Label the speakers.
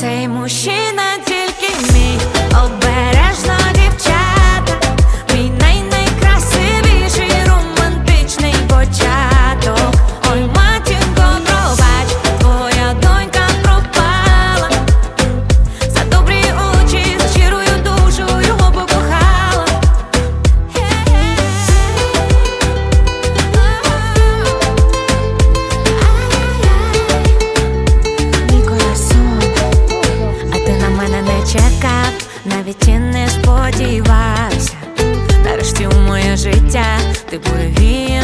Speaker 1: Цей мужчина. чекав, навіть і не сподівався. Нарешті у моє життя ти буревіє.